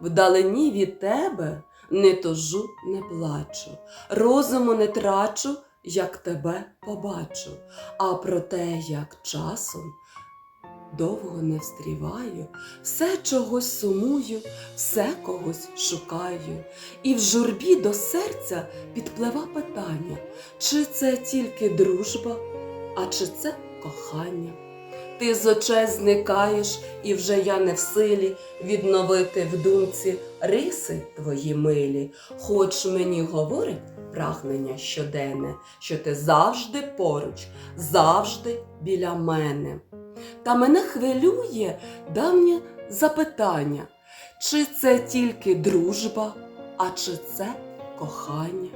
Вдалині від тебе не тожу, не плачу, розуму не трачу, як тебе побачу, а про те, як часом довго не встріваю, все чогось сумую, все когось шукаю. І в журбі до серця підплива питання, чи це тільки дружба, а чи це кохання. Ти з очей зникаєш, і вже я не в силі відновити в думці риси твої милі, хоч мені говорить прагнення щоденне, що ти завжди поруч, завжди біля мене. Та мене хвилює давнє запитання, чи це тільки дружба, а чи це кохання.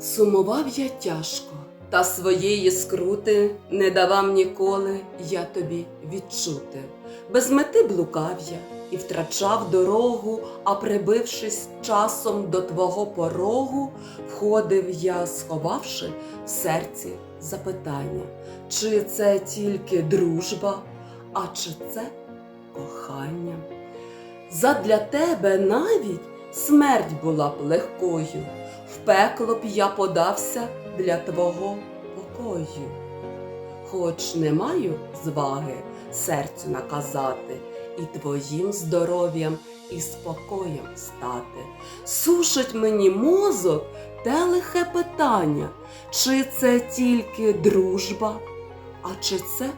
Сумував я тяжко, та своєї скрути не давав ніколи я тобі відчути. Без мети блукав я і втрачав дорогу, а прибившись часом до твого порогу, входив я, сховавши в серці запитання, чи це тільки дружба, а чи це кохання. Задля тебе навіть смерть була б легкою, в пекло б я подався для твого покою. Хоч не маю зваги серцю наказати і твоїм здоров'ям і спокоєм стати. Сушить мені мозок те лихе питання, чи це тільки дружба, а чи це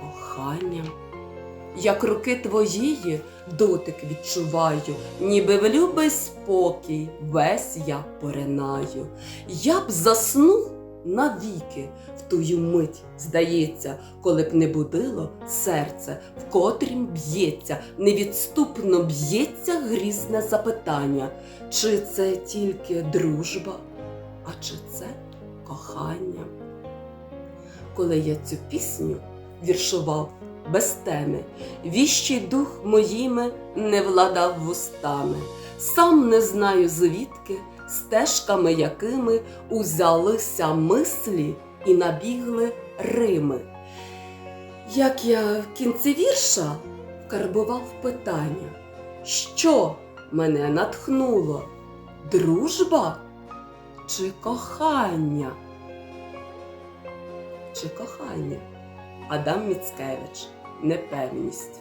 кохання. Як руки твоїї дотик відчуваю, ніби в любий спокій весь я поринаю. Я б заснув навіки в тую мить, здається, коли б не будило серце, в котрім б'ється, невідступно б'ється грізне запитання, чи це тільки дружба, а чи це кохання. Коли я цю пісню віршував без теми, віщий дух моїми не владав вустами, сам не знаю звідки, стежками якими узялися мислі і набігли рими. Як я в кінці вірша вкарбував питання, що мене натхнуло? Дружба чи кохання? Чи кохання? Адам Міцкевич. Непевність.